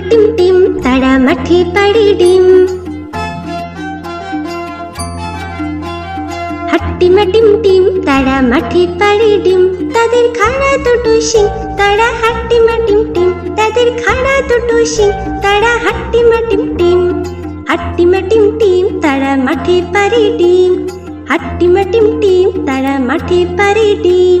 Team টিম তারা মাঠে পাড়ে ডিম হাট্টিমা টিম টিম তারা মাঠে পাড়ে ডিম তাদের খাড়া দুটো শিং তারা হাট্টিমা টিম টিম তাদের খাড়া দুটো শিং তারা হাট্টিমা টিম টিম হাট্টিমা টিম টিম তারা মাঠে পাড়ে ডিম হাট্টিমা টিম টিম তারা মাঠে পাড়ে ডিম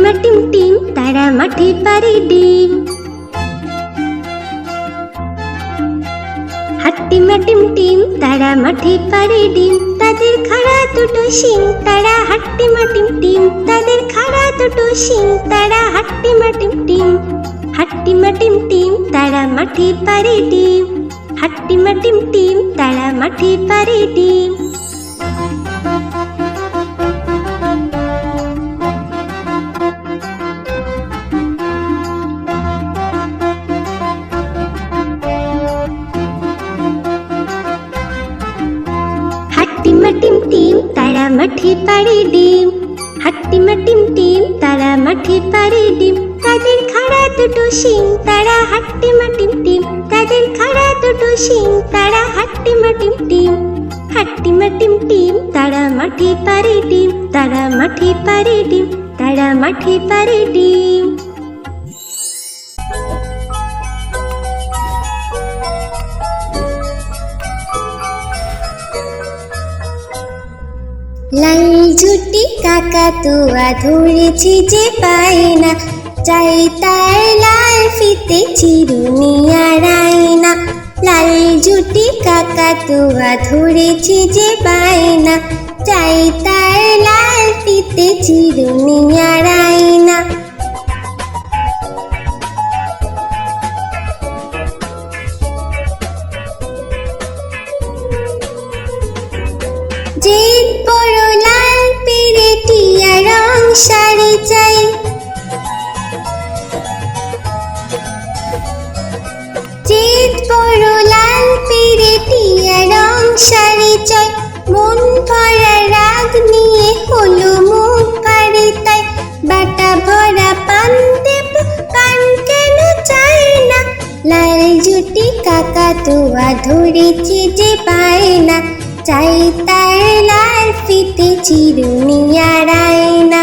হাট্টিমা টিম তারা মাঠে পারে ডিম। হাট্টিমা টিম টিম তারা মাঠে পারে ডিম। তাদের খাড়া দুটো শিং, তারা হাট্টিমা টিম টিম তাদের খাড়া দুটো শিং, তারা হাট্টিমা টিম টিম হাট্টিমা টিম টিম তারা মাঠে পারে ডিম। হাট্টিমা টিম টিম তারা মাঠে পারে ডিম। শিং তারা হাট্টিমা টিম টিম। হাট্টিমা টিম টিম, তারা মাঠে পারে ডিম তারা মাঠে পারে ডিম তারা মাঠে পারে ডিম লাল জুটি কাকা তুয়া ধরেছি যে পাই না চাই তার লাল ফিতে চিরুনি আর আয়না। লাল জুটি কাকাতুয়া ধরেছি যে পাই না চাই তার লাল পিতে চিরুনি আর ভরা রাগ নিয়ে হলো মুখ কারে তাই বাটা ভরা পান দেব। কান কেন চায় না? লাল জুটি কাকা তোয়া ধরেছে যে পায় না চাই তার লাল ফিতে চিরুনি আড়ায় আয়না।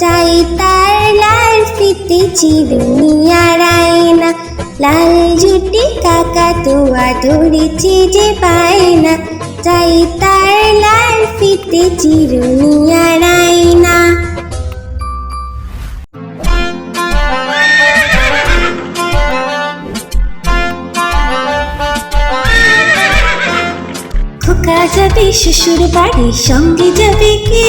চাই তার লাল ফিতে চিরুনি আর আয়না লাল জুটি কাকা তুয়া ধরেছি যে পায় না। চাই তার লাল ফিতে চিরুনি আর আয়না খোকা যাবে, শ্বশুর বাড়ির সঙ্গে যাবে কে?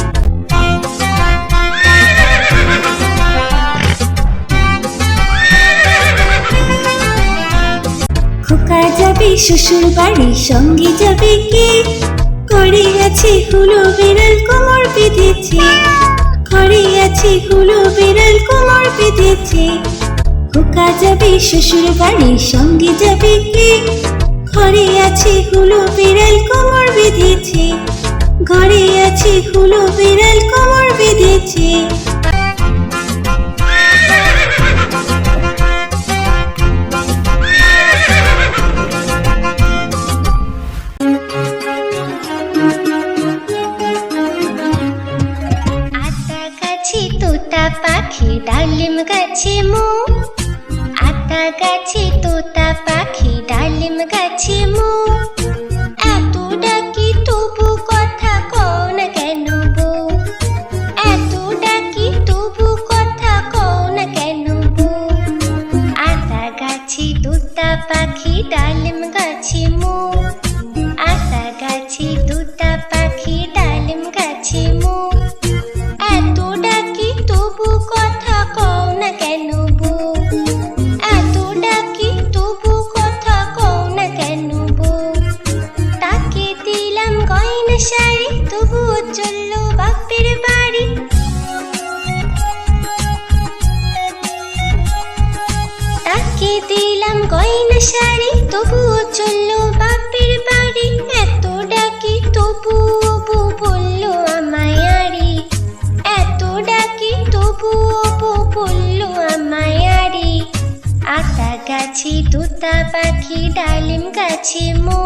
শ্বশুর বাড়ি সঙ্গে যাবে কে? করে আছে হুলো বিড়াল কোমর বেঁধেছে। ঘরে আছে হুলো বিড়াল কোমর বেঁধেছে। খোকা যাবে শ্বশুর বাড়ি সঙ্গে যাবে কে? ঘরে আছে হুলো বিড়াল কোমর বেঁধেছে। ঘরে আছে হুলো বিড়াল কোমর বেঁধেছে। তোতা পাখি ডালিম গাছি মো আশা গাছি তোতা তোতা পাখি ডালিম গাছে মো।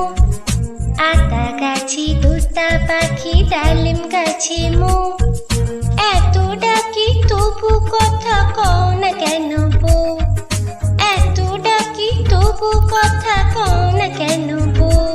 আতা গাছি তোতা পাখি ডালিম গাছে মো। এত ডাকি তবু কথা কও না কেন বো? এত ডাকি তবু কথা কও না কেন বউ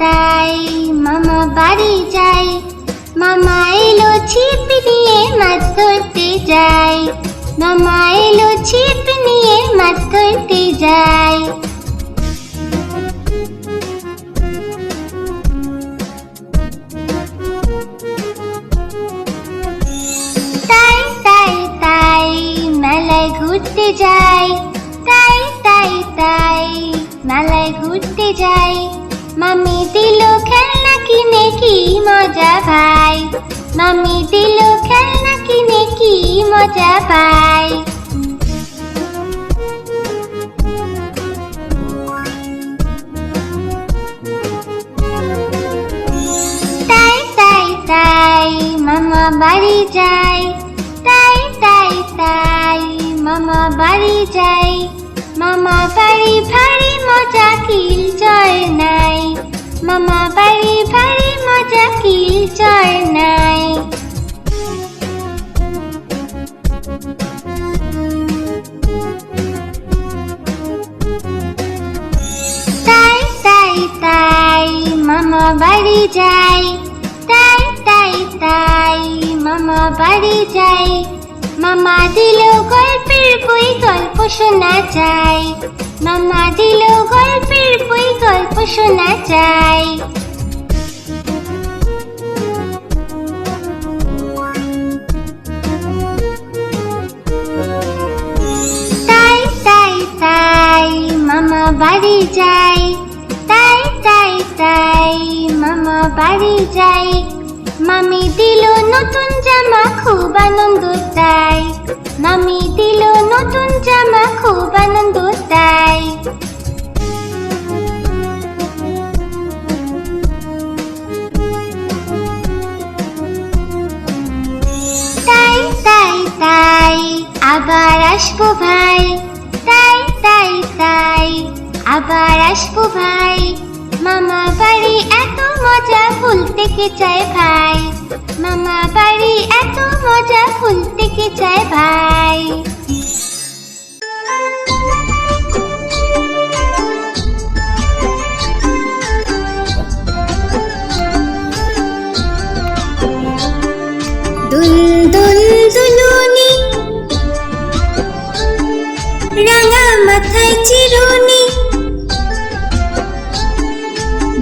তাই মামা বাড়ি যাই। মামা এলো ছিপ নিয়ে মাছ ধরতে যাই। মামা এলো ছিপ নিয়ে মাছ ধরতে যাই। তাই তাই তাই মেলায় ঘুরতে যাই। তাই তাই তাই মেলায় ঘুরতে যাই। দিল খেলনা কিনে কি মজা ভাই মামি দিল খেলনা কিনে কি মজা পাই? তাই তাই তাই মামা বাড়ি যাই। তাই তাই তাই মামা বাড়ি যাই। মামা বাড়ি ভারী মজা, কিল চর নাই। মামা বাড়ি ভারী মজা কিল চর নাই? তাই তাই তাই মামা বাড়ি যাই। তাই তাই তাই মামা বাড়ি যাই। মামা দিল গল্পের বই, গল্প শোনা চাই মামা দিল গল্পের বই, গল্প শোনা চাই তাই তাই তাই মামা বাড়ি যাই তাই তাই তাই মামা বাড়ি যাই মামি দিল নতুন জামা, খুব আনন্দ তাই। মামি দিল নতুন জামা, খুব আনন্দ তাই। তাই তাই তাই, আবার আসব ভাই। তাই তাই তাই, আবার আসব ভাই। মামা বাড়ি এত মজা ভুলতে কে চায় ভাই। মামা বাড়ি এত মজা ভুলতে কে চায় ভাই। রাঙা মাথায় চিরুনি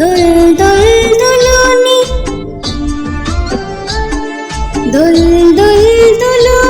দুল দোল দোলনি। দোল দোল দুলুনি।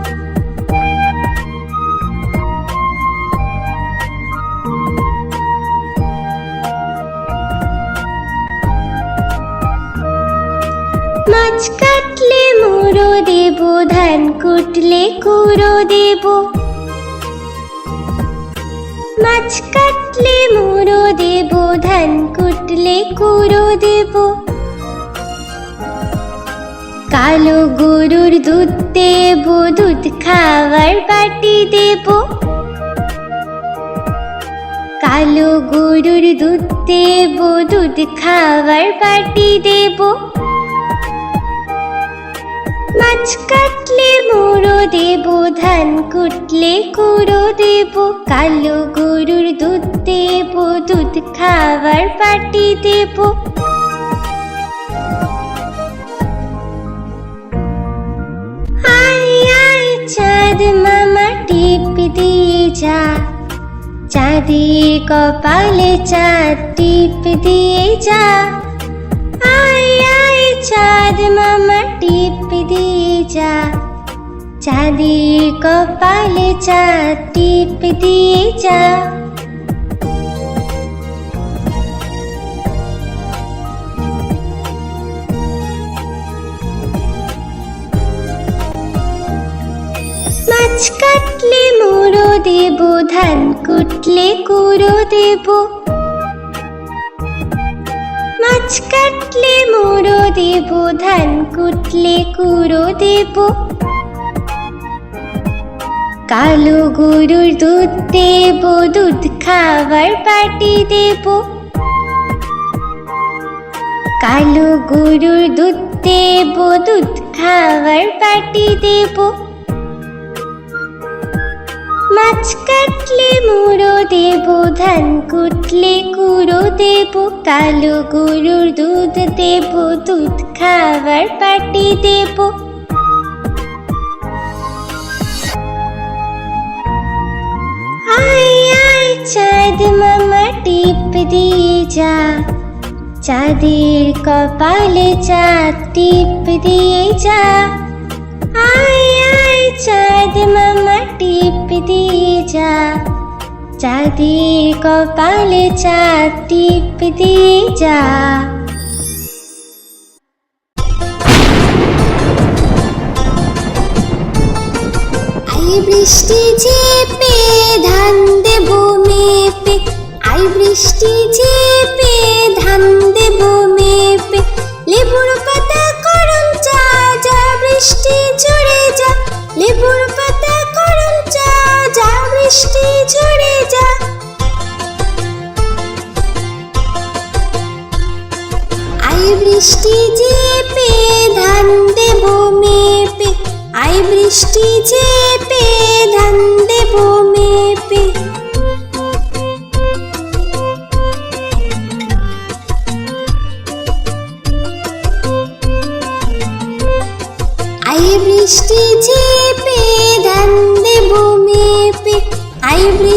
মাছ কাটলে মুড়ো দেব, ধান কুটলে কুড়ো দেব। মাছ কাটলে মুড়ো দেব, ধান কুটলে কুড়ো দেব। কালো গরুর দুধ দেব, দুধ খাওয়ার বাটি দেব। কালো গরুর দুধ দেব, দুধ খাওয়ার বাটি দেব। মাছ কাটলে মোড়ো দেব, ধান কুটলে কুড়ো দেব, কালো গরুর দুধ দেব, দুধ খাবার পাটি দেব। আয় আয়, চাঁদ মামা, টিপ দিয়ে যা। চাঁদের কপালে চাঁদ, টিপ দিয়ে যা। আয় আয়, চাঁদ মামা, টিপ দিয়ে যা। চাঁদের কপালে চাঁদ, টিপ দিয়ে যা। মাছ কাটলে মুড়ো দেব, ধান কুটলে কুড়ো দেব। মাছ কাটলে মুড়ো দেব, ধান কুটলে কুড়ো দেব। কালো গরুর দুধ দেব, দুধ খাবার পাটি দেব। কালো গরুর দুধ দেব, দুধ খাবার পাটি দেব। মাছ কাটলে মুড়ো দেব, ধান কুটলে কুড়ো দেব, কালো গরুর দুধ দেব, দুধ খাবার পাটি দেব। আয় আয়, চাঁদ মামা, টিপ দিয়ে যা। চাঁদের কপালে চাঁদ, টিপ দিয়ে যা। আয় টিপ দিয়ে যা চাঁদের কপালে চাঁদ টিপ দিয়ে যা বৃষ্টি ঝেপে ধান দেব মেপে, আই বৃষ্টি ঝেপে ধান দেব মেপে। লেবুর পাতা করম চা যা বৃষ্টি ঝরে যা, লেবুর যা বৃষ্টি ঝরে যা। আই বৃষ্টি ঝেপে ধান দেব মেপে। আই বৃষ্টি ঝেপে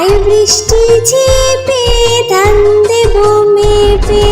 তাই বৃষ্টি চেপে ধান দেব মেপে।